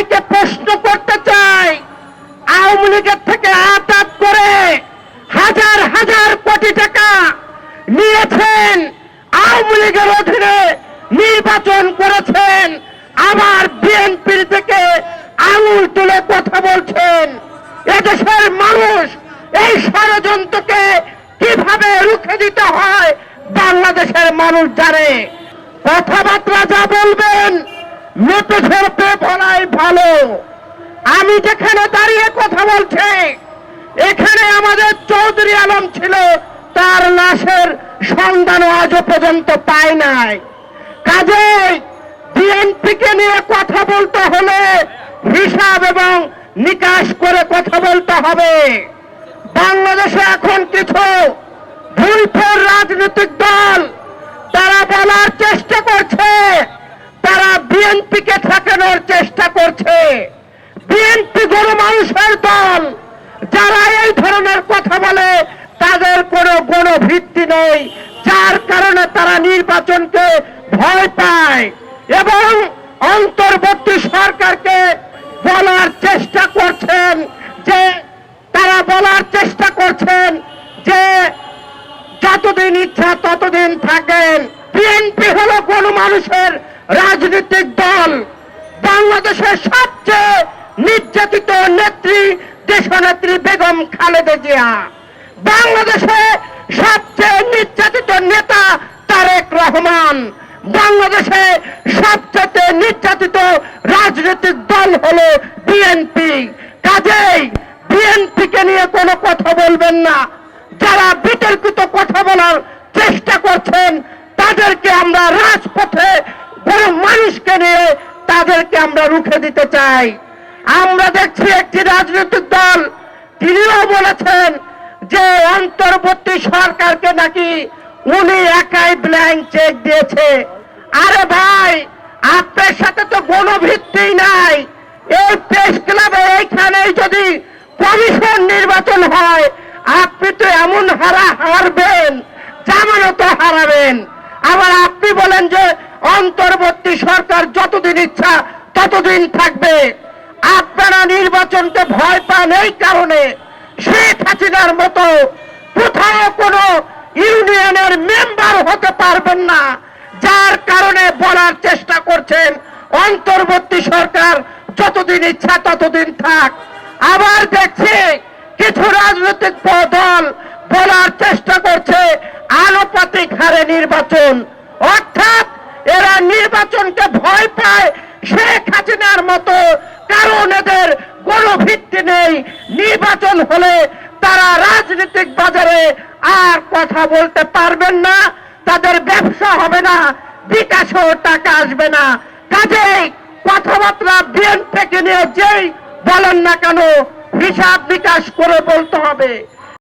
সবাইকে প্রশ্ন করতে চাই। আওয়ামী লীগের থেকে আটাক করে হাজার হাজার কোটি টাকা নিয়েছেন। আওয়ামী লীগের অধীনে নির্বাচন করেছেন। আবার বিএনপির থেকে আঙুল তুলে কথা বলছেন। এদেশের মানুষ এই ষড়যন্ত্রকে কীভাবে রুখে দিতে হয়, বাংলাদেশের মানুষ জানে। কথাবার্তা যা বলবেন মেপে ঝরপে বলাই ভালো। আমি যেখানে দাঁড়িয়ে কথা বলছি, এখানে আমাদের চৌধুরী আলম ছিল, তার লাশের সন্ধান আজও পর্যন্ত পায় নাই। কাজেই বিএনপিকে নিয়ে কথা বলতে হলে হিসাব এবং নিকাশ করে কথা বলতে হবে। বাংলাদেশে এখন কিছু ভুলফের রাজনৈতিক দল, তারা বলার চেষ্টা করছে তারা বিএনপিকে ঠেকানোর চেষ্টা করছে বিএনপি গরু মানুষের দল যারা এই ধরনের কথা বলে তাদের কোনো কোনো ভিত্তি নেই, যার কারণে তারা নির্বাচনকে ভয় পায় এবং অন্তর্বর্তী সরকারকে বলার চেষ্টা করছেন যে, তারা বলার চেষ্টা করছেন যে, যতদিন ইচ্ছা ততদিন থাকেন। বিএনপি হলো কোন মানুষের রাজনৈতিক দল। বাংলাদেশের সবচেয়ে নির্যাতিত নেত্রী, দেশনেত্রী বেগম খালেদা জিয়া। বাংলাদেশে সবচেয়ে নির্যাতিত নেতা তারেক রহমান। বাংলাদেশে সবচেয়ে নির্যাতিত রাজনৈতিক দল হলো বিএনপি কাজেই বিএনপিকে নিয়ে কোনো কথা বলবেন না। যারা বিতর্কিত কথা বলার চেষ্টা করছেন, তাদেরকে আমরা রাজপথে বড় মানুষকে নিয়ে তাদেরকে আমরা রুখে দিতে চাই। আমরা দেখছি একটি রাজনৈতিক দল, তিনিও বলেছেন অন্তর্বর্তী সরকারকে নাকি উনি একাই ব্ল্যাঙ্ক চেক দিয়েছে। আরে ভাই, আপনার সাথে তো কোনো ভিত্তি নাই। এই প্রেস ক্লাবে এইখানেই যদি কমিশন নির্বাচন হয়, আপনি তো এমন হারা হারবেন, জামানত হারাবেন। আবার আপনি বলেন যে অন্তর্বর্তী সরকার যতদিন ইচ্ছা ততদিন থাকবে। আপনারা নির্বাচনকে ভয় পান এই কারণে। শেখ হাসিনার মতো কোথাও কোনো ইউনিয়নের মেম্বার হতে পারবেন না, যার কারণে বলার চেষ্টা করছেন অন্তর্বর্তী সরকার, যতদিন ইচ্ছা ততদিন থাক। আবার দেখছি কিছু রাজনৈতিক দল বলার চেষ্টা করছে আনুপাতিক হারে নির্বাচন। অর্থাৎ এরা নির্বাচনকে ভয় পায় শেখ হাসিনার মতো, কারণ এদের কোনো ভিত্তি নেই। নির্বাচন হলে তারা রাজনৈতিক বাজারে আর কথা বলতে পারবেন না, তাদের ব্যবসা হবে না, বিকাশও টাকা আসবে না। কাজেই কথাবার্তা বিএনপিকে নিয়ে যেই বলেন না কেন, হিসাব বিকাশ করে বলতে হবে।